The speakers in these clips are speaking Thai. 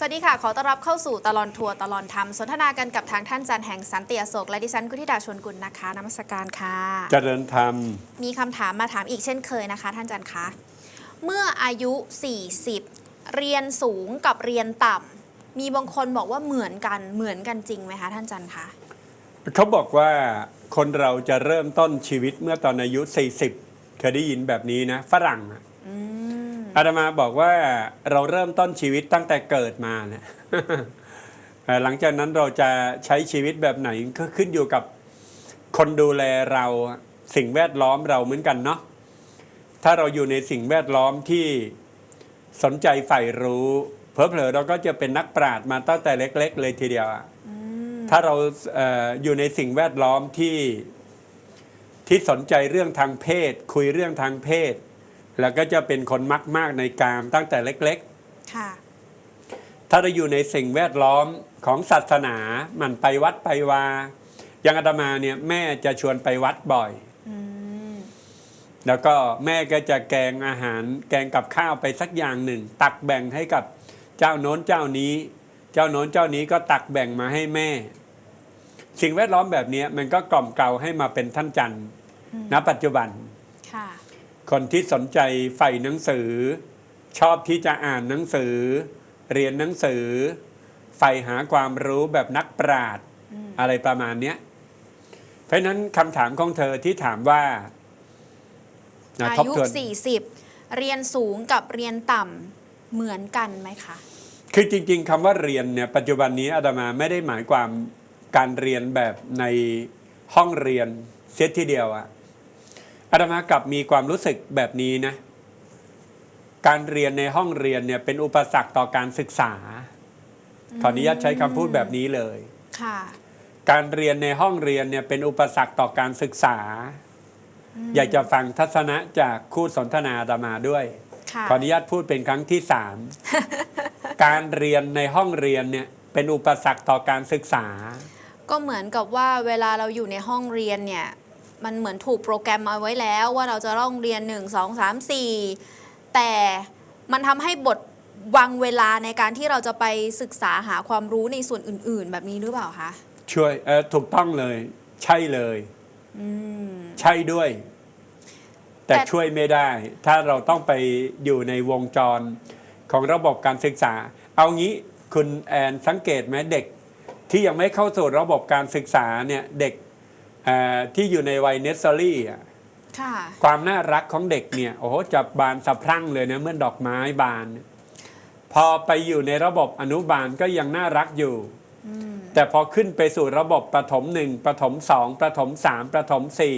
สวัสดีค่ะ ขอต้อนรับเข้าสู่ตลอนทัวร์ตลอนธรรมสนทนากันกับทางท่านจันแห่งสันติอโศกและดิฉันกุธิดาชวนกุลนะคะนมัสการค่ะเจริญธรรม มีคำถามมาถามอีกเช่นเคยนะคะ ท่านจันคะเมื่ออายุ 40 เรียนสูงกับเรียนต่ำมีบางคนบอกว่าเหมือนกันเหมือนกันจริงไหมคะท่านจันคะเขาบอกว่าคนเราจะเริ่มต้นชีวิตเมื่อตอนอายุ 40 เคยได้ยินแบบนี้นะ ฝรั่ง อะอืมอาตมาบอกว่าเราเริ่มต้นชีวิตตั้งแต่เกิดมาเนี่ยเอ่อหลังจากนั้นเราจะใช้ชีวิตแบบไหนก็ขึ้นอยู่กับคนดูแลเราสิ่งแวดล้อมเราเหมือนกันเนาะถ้าเราอยู่ในสิ่งแวดล้อมที่สนใจใฝ่รู้เผลอๆเราก็จะเป็นนักปราชญ์มาตั้งแต่เล็ก ๆ เลยทีเดียวอะอืมถ้าเราเอออยู่ในสิ่งแวดล้อมที่ที่สนใจเรื่องทางเพศ คุยเรื่องทางเพศ แล้วก็จะเป็นคนมักมากในกามตั้งแต่เล็กค่ะๆถ้าเราอยู่ในสิ่งแวดล้อมของศาสนาหมันไปวัดไปวาอย่างอาตมาเนี่ยแม่จะชวนไปวัดบ่อยอืมแล้วก็แม่ก็จะแกงอาหาร แกงกับข้าวไปสักอย่างหนึ่ง ตักแบ่งให้กับเจ้าโน้นเจ้านี้ เจ้าโน้นเจ้านี้ก็ตักแบ่งมาให้แม่ สิ่งแวดล้อมแบบนี้มันก็กล่อมเกลาให้มาเป็นท่านจันทร์ณปัจจุบันค่ะ คนที่สนใจใฝ่หนังสือ ชอบที่จะอ่านหนังสือ เรียนหนังสือ ใฝ่หาความรู้แบบนักปราชญ์อืมอะไรประมาณเนี้ยเพราะฉะนั้นคำถามของเธอที่ถามว่านะอาทบยุทวน40 เรียนสูงกับเรียนต่ำเหมือนกันไหมคะ คือจริง ๆคำว่าเรียนเนี่ยปัจจุบันนี้อาตมาไม่ได้หมายความการเรียนแบบในห้องเรียนเสียทีเดียวอะ อาตมากลับมีความรู้สึกแบบนี้นะ การเรียนในห้องเรียนเนี่ยเป็นอุปสรรคต่อการศึกษา ขออนุญาตใช้คำพูดแบบนี้เลยค่ะการเรียนในห้องเรียนเนี่ยเป็นอุปสรรคต่อการศึกษา อยากจะฟังทัศนะจากคู่สนทนาอาตมาด้วยค่ะขออนุญาตพูดเป็นครั้งที่สาม การเรียนในห้องเรียนเนี่ยเป็นอุปสรรคต่อการศึกษา ก็เหมือนกับว่าเวลาเราอยู่ในห้องเรียนเนี่ย มันเหมือนถูกโปรแกรมมาไว้แล้วว่าเราจะต้องเรียน 1 2 3 4 แต่มันทำให้บทวางเวลาในการที่เราจะไปศึกษาหาความรู้ในส่วนอื่น ๆ แบบนี้หรือเปล่าคะช่วยเออถูกต้องเลย ใช่เลยอืมใช่ด้วยแต่แต่ช่วยไม่ได้ ถ้าเราต้องไปอยู่ในวงจรของระบบการศึกษา เอางี้คุณแอนสังเกตไหมเด็ก ที่ยังไม่เข้าสู่ระบบการศึกษาเนี่ยเด็กเอ่อ ที่อยู่ในวัยเนสเซอรี่อะค่ะความน่ารักของเด็กเนี่ยโอ้โหจะบานสะพรั่งเลยนะเมื่อดอกไม้บาน พอไปอยู่ในระบบอนุบาลก็ยังน่ารักอยู่อืมแต่พอขึ้นไปสู่ระบบประถมหนึ่งประถมสองประถมสามประถมสี่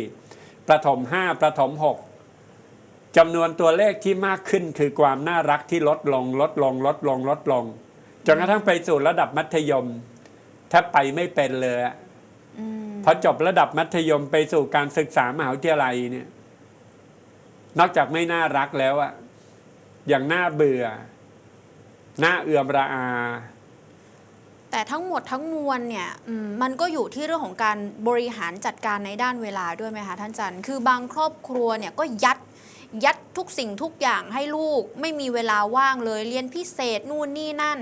ประถมห้าประถมหกจำนวนตัวเลขที่มากขึ้นคือความน่ารักที่ลดลง ลดลง ลดลง ลดลงจนกระทั่งไปสู่ระดับมัธยมแทบไปไม่เป็นเลยอะอืม พอจบระดับมัธยมไปสู่การศึกษามหาวิทยาลัยเนี่ย นอกจากไม่น่ารักแล้วอะอย่างน่าเบื่อน่าเอื่อมระอา แต่ทั้งหมดทั้งมวลเนี่ยมันก็อยู่ที่เรื่องของการบริหารจัดการในด้านเวลาด้วยไหมคะท่านจันคือบางครอบครัวเนี่ยก็ยัดยัดทุกสิ่งทุกอย่างให้ลูก ไม่มีเวลาว่างเลยเรียนพิเศษนู่นนี่นั่น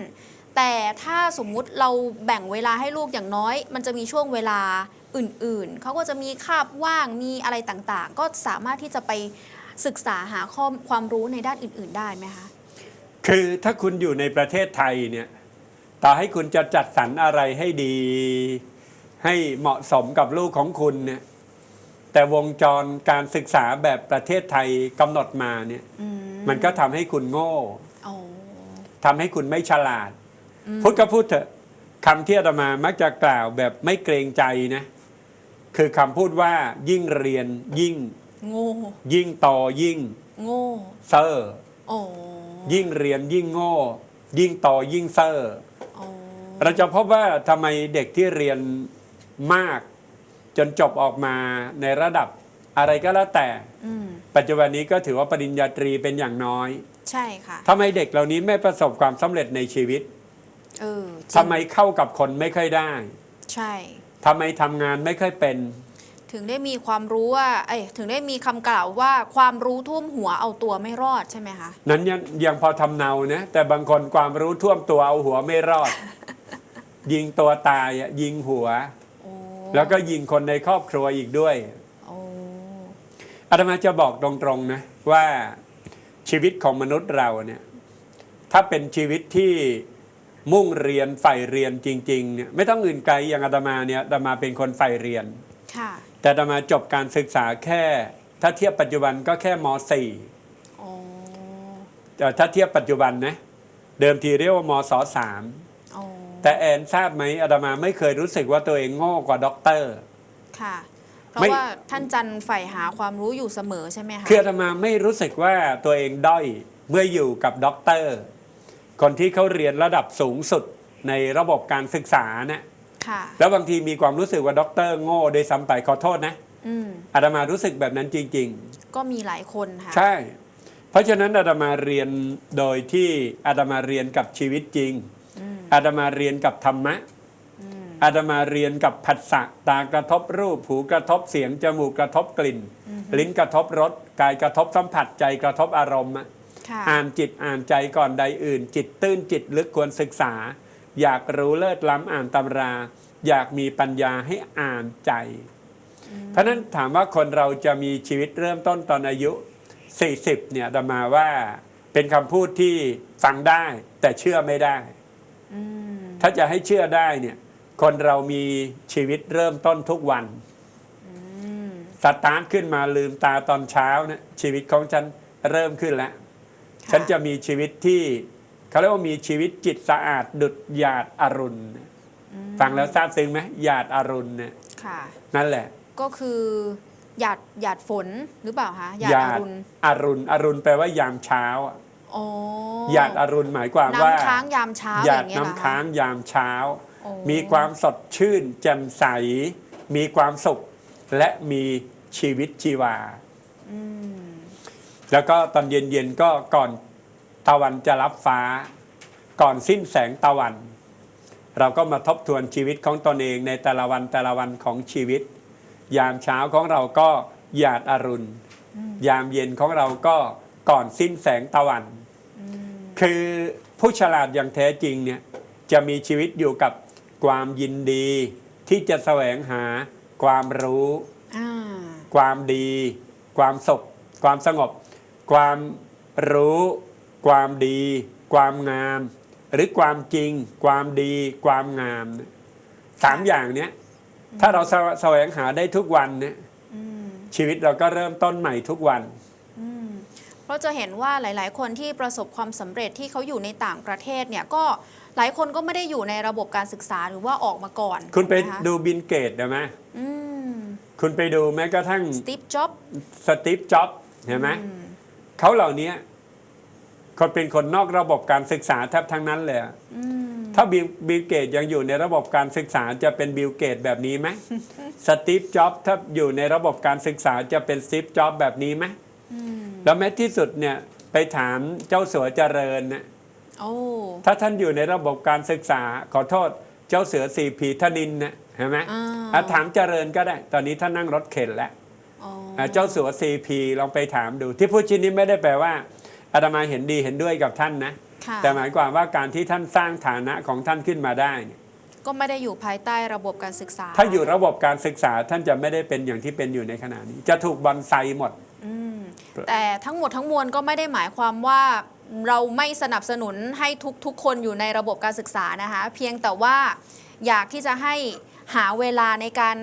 แต่ถ้าสมมุติเราแบ่งเวลาให้ลูกอย่างน้อย มันจะมีช่วงเวลา อื่นๆ เขาก็จะมีคาบว่างมีอะไรต่างๆ ก็สามารถที่จะไปศึกษาหาข้อความรู้ในด้านอื่น ๆ ได้ไหมคะ คือถ้าคุณอยู่ในประเทศไทยเนี่ยต่อให้คุณจะจัดสรรอะไรให้ดี ให้เหมาะสมกับลูกของคุณเนี่ยแต่วงจรการศึกษาแบบประเทศไทยกำหนดมาเนี่ยอืมมันก็ทำให้คุณโง่โอ้ทำให้คุณไม่ฉลาดอืมพูดก็พูดเถอะคำที่อาตมามักจะกล่าวแบบไม่เกรงใจนะ คือคำพูดว่ายิ่งเรียนยิ่ง โง่ยิ่งโตยิ่งโง่เซอร์โอ้ยิ่งเรียนยิ่งโง่ ยิ่งโตยิ่งเซอร์โอ้เราจะพบว่าทำไมเด็กที่เรียนมาก จนจบออกมาในระดับอะไรก็แล้วแต่ อืมปัจจุบันนี้ก็ถือว่าปริญญาตรีเป็นอย่างน้อยใช่ค่ะทำไมเด็กเหล่านี้ไม่ประสบความสำเร็จในชีวิตเออจริงทำไมเข้ากับคนไม่ค่อยได้ ใช่ ทำไมทำงานไม่ค่อยเป็น ถึงได้มีความรู้ว่าเอ้ยถึงได้มีคำกล่าวว่าความรู้ท่วมหัวเอาตัวไม่รอดใช่ไหมคะนั้นยังยังพอทำเนานะแต่บางคนความรู้ท่วมตัวเอาหัวไม่รอด ยิงตัวตายอะยิงหัว โอ้แล้วก็ยิงคนในครอบครัวอีกด้วย โอ้อาตมาจะบอกตรงๆนะว่าชีวิตของมนุษย์เราเนี่ยถ้าเป็นชีวิตที่ มุ่งเรียนใฝ่เรียนจริงๆเนี่ยไม่ต้องอื่นไกลอย่างอาตมาเนี่ยอาตมาเป็นคนใฝ่เรียนค่ะแต่อาตมาจบการศึกษาแค่ ถ้าเทียบปัจจุบันก็แค่มโอ้ .4 แต่ถ้าเทียบปัจจุบันนะเดิมทีเรียกว่ามศสามโอ้แต่แอนทราบไหมอาตมาไม่เคยรู้สึกว่าตัวเองโง่กว่าด็อกเตอร์ค่ะเพราะไม่ว่าท่านจันใฝ่หาความรู้อยู่เสมอใช่ไหมคะคืออาตมาไม่รู้สึกว่าตัวเองด้อยเมื่ออยู่กับด็อกเตอร์ คนที่เขาเรียนระดับสูงสุดในระบบการศึกษาเนี่ยค่ะแล้วบางทีมีความรู้สึกว่าด็อกเตอร์โง่โดยซ้ำไปขอโทษนะอืมอาตมารู้สึกแบบนั้นจริงก็มีหลายคนค่ะๆใช่ เพราะฉะนั้นอาตมาเรียนโดยที่อาตมาเรียนกับชีวิตจริงอืมอาตมาเรียนกับธรรมะอืมอาตมาเรียนกับผัสสะตากระทบรูปหูกระทบเสียงจมูกกระทบกลิ่น ลิ้นกระทบรสกายกระทบสัมผัสใจกระทบอารมณ์ อะค่ะอ่านจิตอ่านใจก่อนใดอื่น จิตตื้นจิตลึกควรศึกษา อยากรู้เลิศล้ำอ่านตำรา อยากมีปัญญาให้อ่านใจ เพราะฉะนั้นถามว่าคนเราจะมีชีวิตเริ่มต้นตอนอายุ 40 เนี่ยอาตมาว่าเป็นคำพูดที่ฟังได้แต่เชื่อไม่ได้อืมถ้าจะให้เชื่อได้เนี่ย คนเรามีชีวิตเริ่มต้นทุกวันอืมสตาร์ทขึ้นมาลืมตาตอนเช้าเนี่ยชีวิตของฉันเริ่มขึ้นแล้วค่ ฉันจะมีชีวิตที่เขาเรียกว่ามีชีวิตจิตสะอาดดุดหยาดอรุณอืมฟังแล้วทราบซึ้งไหมหยาดอรุณเนี่ยค่ะนั่นแหละ ก็คือหยาดหยาดฝนหรือเปล่าคะหยาดอรุณอรุณอรุณแปลว่ายามเช้าอะโอ้หยาดอรุณหมายความว่าน้ำค้างยามเช้าหอยาดย่างเงี้ยเหรอน้ำคะค้างยามเช้าโอ้มีความสดชื่นแจ่มใส มีความสุข และมีชีวิตชีวาอืม แล้วก็ตอนเย็นๆก็ก่อนตะวันจะรับฟ้า ก่อนสิ้นแสงตะวัน เราก็มาทบทวนชีวิตของตนเองในแต่ละวันแต่ละวันของชีวิต ยามเช้าของเราก็หยาดอรุณ ยามเย็นของเราก็ก่อนสิ้นแสงตะวันอืมคือผู้ฉลาดอย่างแท้จริงเนี่ยจะมีชีวิตอยู่กับความยินดีที่จะแสวงหาความรู้อ่าความดี ความสุข ความสงบ ความรู้ ความดี ความงาม หรือความจริง ความดี ความงามเนี่ยสามอย่างเนี้ยถ้าเราแสแสวงหาได้ทุกวันเนี่ยอืมชีวิตเราก็เริ่มต้นใหม่ทุกวันอืมเพราะจะเห็นว่าหลาย ๆ คนที่ประสบความสำเร็จที่เขาอยู่ในต่างประเทศเนี่ยก็หลายคนก็ไม่ได้อยู่ในระบบการศึกษาหรือว่าออกมาก่อน คุณไปถูกหมะดูบินเกตได้ไหมอืมคุณไปดูแม้กระทั่งสตีฟจ็อบสตีฟจ็อบส์เห็นไหม เขาเหล่านี้คนเป็นคนนอกระบบการศึกษาแทบทั้งนั้นเลยอะอืมถ้าบิลบิลเกตยังอยู่ในระบบการศึกษาจะเป็นบิลเกตแบบนี้ไหมสตีฟจ็อบส์ถ้าอยู่ในระบบการศึกษาจะเป็นสตีฟจ็อบส์แบบนี้ไหมอืมแล้วแม้ที่สุดเนี่ยไปถามเจ้าสัวเจริญเนี่ยโอ้ถ้าท่านอยู่ในระบบการศึกษาขอโทษเจ้าเสือสี่ผีธนินเนี่ยเห็นไหมอ่าอะถามเจริญก็ได้ ตอนนี้ท่านนั่งรถเข็นแล้วอ๋ออะ เจ้าสัวซีพีลองไปถามดูที่พูดชิ้นนี้ไม่ได้แปลว่าอาตมาเห็นดีเห็นด้วยกับท่านนะค่ะแต่หมายความว่าการที่ท่านสร้างฐานะของท่านขึ้นมาได้เนี่ยก็ไม่ได้อยู่ภายใต้ระบบการศึกษา ถ้าอยู่ระบบการศึกษาท่านจะไม่ได้เป็นอย่างที่เป็นอยู่ในขณะนี้ จะถูกบอนไซหมดอืมแต่ทั้งหมดทั้งมวลก็ไม่ได้หมายความว่าเราไม่สนับสนุนให้ทุกๆ คนอยู่ในระบบการศึกษานะคะ เพียงแต่ว่าอยากที่จะให้หาเวลาในการ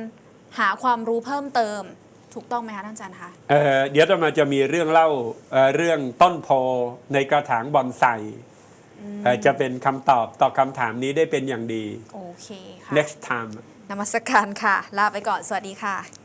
หาความรู้เพิ่มเติม ถูกต้องไหมคะท่านอาจารย์คะเอ่อเดี๋ยวจะมาจะมีเรื่องเล่าเอ่อเรื่องต้นโพในกระถางบอนไซเอ่อจะเป็นคำตอบต่อคำถามนี้ได้เป็นอย่างดี โอเคค่ะ next time นมัสการค่ะ ลาไปก่อน สวัสดีค่ะ